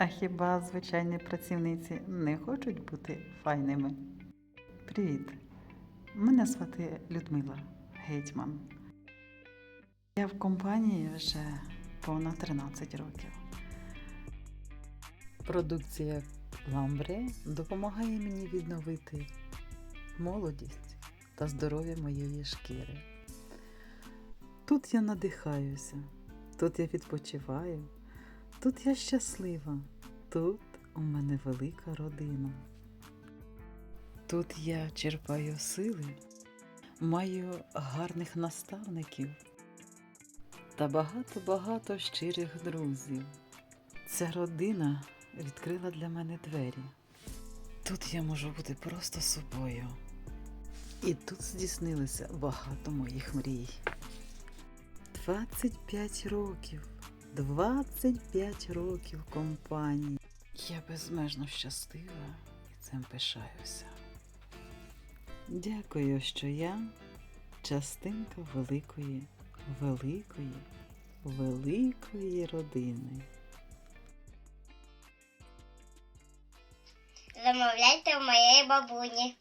А хіба звичайні працівниці не хочуть бути файними? Привіт! Мене звати Людмила Гетьман. Я в компанії вже понад 13 років. Продукція Ламбре допомагає мені відновити молодість та здоров'я моєї шкіри. Тут я надихаюся, тут я відпочиваю, тут я щаслива, тут у мене велика родина. Тут я черпаю сили, маю гарних наставників та багато-багато щирих друзів. Ця родина відкрила для мене двері. Тут я можу бути просто собою. І тут здійснилося багато моїх мрій. 25 років. 25 років компанії. Я безмежно щаслива і цим пишаюся. Дякую, що я частинка великої, великої, великої родини. Замовляйте у моєї бабуні.